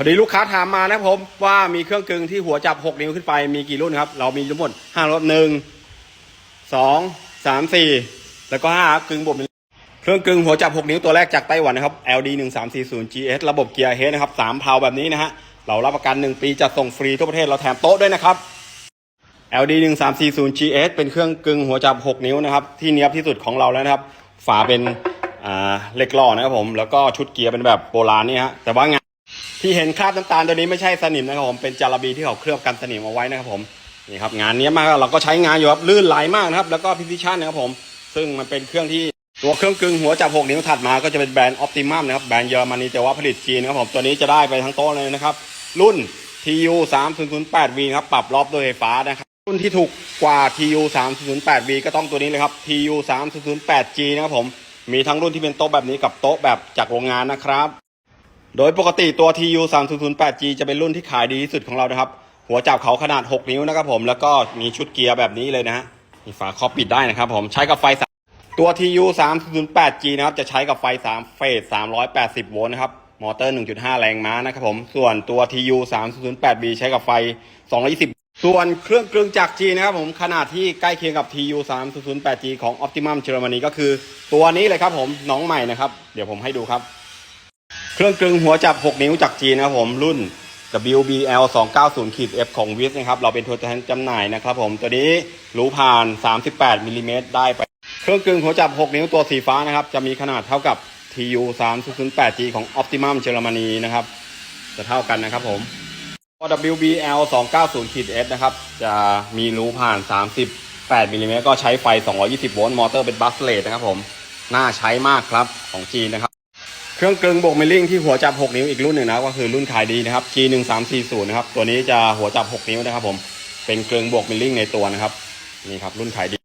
พอดีลูกค้าถามมานะครับผมว่ามีเครื่องกึงที่หัวจับ 6 นิ้วขึ้นไปมีกี่รุ่นครับ เรามีทั้งหมด5รถหนึ่งสองสามสี่แล้วก็5กึ่งบวกเครื่องกึงหัวจับ 6 นิ้วตัวแรกจากไต้หวันนะครับ LD 1 3 4 0 GS ระบบเกียร์เฮดนะครับ3เพลาแบบนี้นะฮะเรารับประกัน 1 ปีจัดส่งฟรีทั่วประเทศเราแถมโต๊ะด้วยนะครับ LD 1 3 4 0 GS เป็นเครื่องกึงหัวจับ 6 นิ้วนะครับที่เนี้ยบที่สุดของเราแล้วนะครับ ฝาเป็นอ่าเหล็กหล่อนะครับผมแล้วก็ชุดเกียร์เป็นแบบโบราณนี่ฮะแต่ว่างา ที่เห็นคราบน้ำตาลตัวนี้ไม่ใช่สนิมนะครับผมเป็นจาระบีที่เขาเคลือบกันสนิมเอาไว้นะครับผมนี่ครับงานนี้มากเราก็ใช้งานอยู่ครับลื่นไหลมากนะครับแล้วก็พิซิชันนะครับผม ซึ่งมันเป็นเครื่องที่ตัวเครื่องกึ่งหัวจับ6นิ้วถัดมาก็จะเป็นแบรนด์ Optimum นะครับแบรนด์เยอรมนีแต่ว่าผลิตจีนนะครับผมตัวนี้จะได้ไปทั้งโต๊ะเลยนะครับ รุ่น TU 3008V ครับปรับรอบด้วยไฟฟ้านะครับรุ่นที่ถูกกว่า TU 3008V ก็ต้องตัวนี้เลยครับ TU 3008G นะครับผมมีทั้งรุ่นที่เป็นโต๊ะแบบนี้กับโต๊ะแบบจากโรงงานนะครับ โดยปกติตัว TU 3008G จะเป็นรุ่นที่ขายดีที่สุดของเรานะครับ หัวจับเขาขนาด 6 นิ้วนะครับผมแล้วก็มีชุดเกียร์แบบนี้เลยนะฮะมีฝาครอบปิดได้นะครับผมใช้กับไฟสามตัว TU 3008G นะครับจะใช้กับไฟ 3 เฟส 380 โวลต์นะครับมอเตอร์ 1.5 แรงม้านะครับผมส่วนตัว TU 3008B ใช้กับไฟ 220ส่วนเครื่องกลึงจากจีนะครับผมขนาดที่ใกล้เคียงกับ TU 3008G ของ Optimum เยอรมนีก็คือ ตัวนี้เลยครับผมน้องใหม่นะครับ เดี๋ยวผมให้ดูครับ เครื่องกลึงหัวจับ 6 นิ้วจากจีนนะครับผมรุ่น WBL 290ขีด F ของวิสนะครับเราเป็นตัวแทนจำหน่ายนะครับผมตัวนี้รู้ผ่าน 38มิลลิเมตรได้ไป เครื่องกลึงหัวจับ 6 นิ้วตัวสีฟ้านะครับจะมีขนาดเท่ากับ TU 3008G ของ Optimum เยอรมนีนะครับจะเท่ากันนะครับผม WBL 290ขีด S นะครับจะมีรูผ่าน 38มิลลิเมตรก็ใช้ไฟ 220 โวลต์มอเตอร์เป็นบัสเลตนะครับผมน่าใช้มากครับของจีนนะครับ เครื่องกลึงบวกมิลลิ่งที่หัวจับ 6 นิ้วอีกรุ่นหนึ่งนะก็คือรุ่นขายดีนะครับ G 1 3 4 0นะครับตัวนี้จะหัวจับ 6 นิ้วนะครับผมเป็นกลึงบวกมิลลิ่งในตัวนะครับนี่ครับรุ่นขายดี